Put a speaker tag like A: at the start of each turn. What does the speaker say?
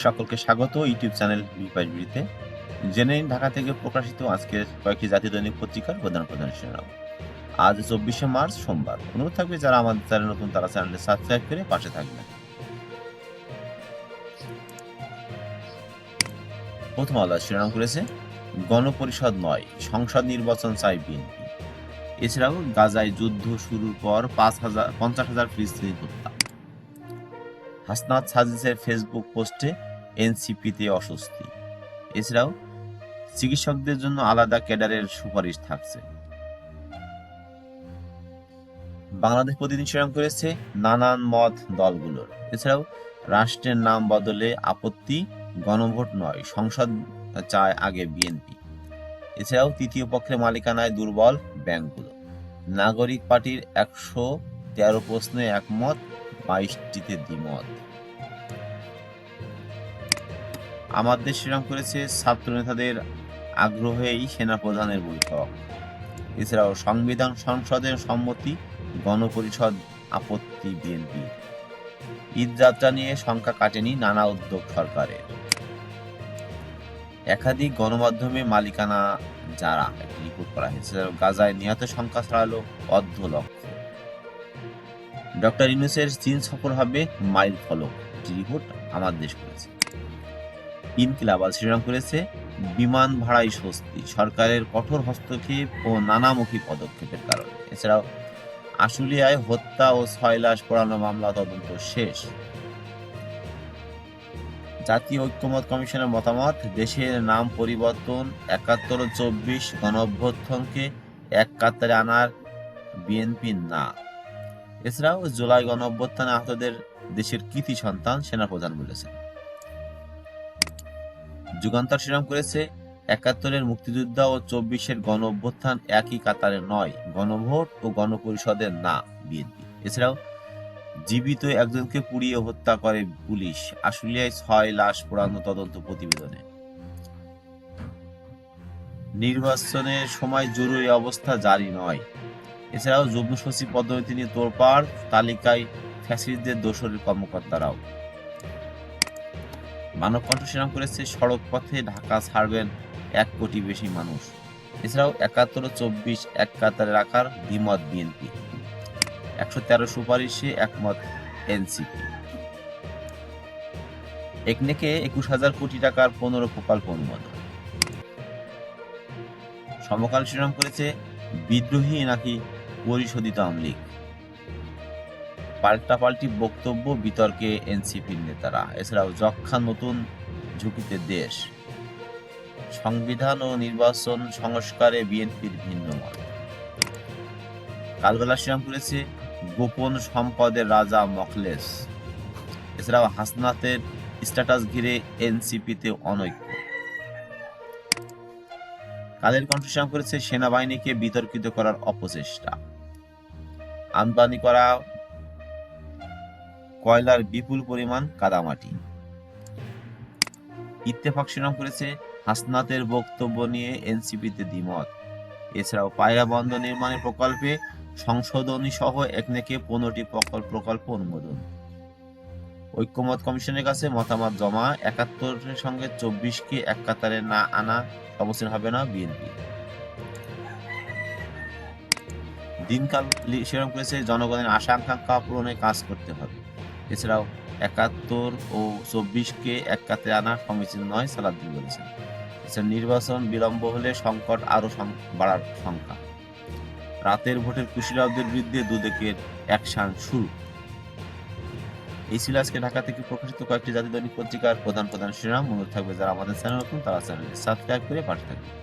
A: সকলকে স্বাগত YouTube channel বিপাশবিড়িতে জেনে নিন ঢাকা থেকে প্রকাশিত আজকের কয়েকটি জাতীয় দৈনিক পত্রিকার প্রধান প্রধান শিরোনাম। আজ চব্বিশে মার্চ, সোমবার। অনুরোধ থাকবে যারা আমাদের চ্যানেল নতুন, তারা চ্যানেলে সাবস্ক্রাইব করে পাশে থাকবেন। প্রথম আলাদা শিরোনাম করেছে, গণপরিষদ নয়, সংসদ নির্বাচন চাই বিএনপি। এছাড়াও গাজায় যুদ্ধ শুরুর পর পাঁচ হাজার, পঞ্চাশ হাজার ফিলিস্তিনি হত্যা। হাসনাত সাজিসের ফেসবুক পোস্টে এনসিপিতে অস্বস্তি। এছাড়াও চিকিৎসকদের জন্য আলাদা ক্যাডারের সুপারিশ থাকছে। বাংলাদেশ প্রতিদিন শিরোনাম করেছে নানান মত দলগুলোর। এছাড়াও রাষ্ট্রের নাম বদলে আপত্তি গণভোট নয়, সংসদ চায় আগে বিএনপি। এছাড়াও তৃতীয় পক্ষের মালিকানায় দুর্বল ব্যাংকগুলো। নাগরিক পার্টির একশো তেরো প্রশ্নে একমত বাইশটিতে দ্বিমত। আমাদের শিরাম করেছে ছাত্র নেতাদের আগ্রহেই সেনাপ্রধানের বৈঠক। এছাড়াও সংবিধান সংসদের সম্মতি, গণপরিষদ আপত্তি বিএনপি। ঈদ যাত্রা নিয়ে সংখ্যা কাটেনি নানা উদ্যোগ সরকারের। একাধিক গণমাধ্যমে মালিকানা যারা রিপোর্ট করা হয়েছে গাজায় নিহত সংখ্যা ছাড়ালো অর্ধ লক্ষ। ডক্টর ইউনুসের চীন সফর হবে মাইল ফলক। রিপোর্ট আমার দেশ করেছে। ইনকিলাব শ্রীরাম করেছে, বিমান ভাড়াই স্বস্তি। সরকারের কঠোর হস্তক্ষেপ ও নানামুখী পদক্ষেপের কারণে। এছাড়াও আশুলিয়ায় হত্যা ও ছয় লাশ পোড়ানো মামলা তদন্ত শেষ। জাতীয় ঐক্যমত কমিশনের মতামত, দেশের নাম পরিবর্তন, একাত্তর চব্বিশ গণ অভ্যর্থনকে এক কাতারে আনার বিএনপি না। এছাড়াও জুলাই গণ অভ্যুত্থানে আহতদের দেশের কৃতি সন্তান সেনাপ্রধান বলেছেন। যুগান্তর শিরাম করেছে, একাত্তরের মুক্তিযোদ্ধা ও চব্বিশের গণ অভ্যুত্থান একই কাতারে নয়, গণভোট ও গণপরিষদের না, বিএনপি। এছাড়াও, জীবিত একজনকে পুড়িয়ে হত্যা করে পুলিশ, আশুলিয়ায় ছয় লাশ পোড়ানো তদন্ত প্রতিবেদনে। নির্বাচনের সময় জরুরি অবস্থা জারি নয় এছাড়াও যুগ্ম সচিব পদোন্নতি নিয়ে তোরপাড় তালিকায় ফ্যাসিস্টদের দোসরের কর্মকর্তারাও। মানব কণ্ঠ সেরাম করেছে সড়ক পথে ঢাকা ছাড়বেন এক কোটি বেশি মানুষ। এছাড়াও একাত্তর চব্বিশ এক কাতারে রাখার দ্বিমত বিএনপি। একশো তেরো সুপারিশে একমত এনসিপি। একনেকে একুশ হাজার কোটি টাকার পনেরো প্রকল্প অনুমোদন সমকাল শিরোনাম করেছে বিদ্রোহী নাকি পরিশোধিত আমলিক পাল্টাপাল্টি বক্তব্য বিতর্কে এনসিপির নেতারা। এছাড়াও যক্ষা নতুন ঝুঁকিতে দেশ। সংবিধান ও নির্বাচন সংস্কারে বিএনপির ভিন্ন মত। কালবেলা শিরাম করেছে গোপন সম্পদের রাজা মখলেস। এছাড়াও হাসনাতের স্ট্যাটাস ঘিরে এনসিপিতে অনৈক্য। কাদের কণ্ঠশ্যাম করেছে? সেনাবাহিনীকে বিতর্কিত করার অপচেষ্টা। আমদানি করা কয়লার বিপুল পরিমাণ কাদামাটি। ইত্তেফাক শিরোনাম করেছে হাসনাতের বক্তব্য নিয়ে এনসিপিতে দ্বিমত। এছাড়াও পায়রা বন্দর নির্মাণের প্রকল্পে সংশোধনী সহ একনেকে পনেরোটি প্রকল্প অনুমোদন। ঐক্যমত কমিশনের কাছে মতামত জমা, একাত্তরের সঙ্গে চব্বিশকে এক কাতারে না আনা সমস্যা হবে না বিএনপি। দিনকাল সেরকম করেছে, জনগণের আশা আকাঙ্ক্ষা পূরণে কাজ করতে হবে। এছাড়াও একাত্তর ও চব্বিশকে এক কাতারে আনা সমীচীন নয় সালাদ্দিন বলেছেন। এছাড়া নির্বাচন বিলম্ব হলে সংকট আরও সং- বাড়ার সংখ্যা। রাতের ভোটের কুশীলবদের বিরুদ্ধে দুদকের অ্যাকশন শুরু। এই ছিল আজকে ঢাকা থেকে প্রকাশিত কয়েকটি জাতীয় দৈনিক পত্রিকার প্রধান প্রধান শিরোনাম। অনুরোধ থাকবে যারা আমাদের চ্যানেল নতুন, তারা চ্যানেলে সাবস্ক্রাইব করে পাশে থাকবে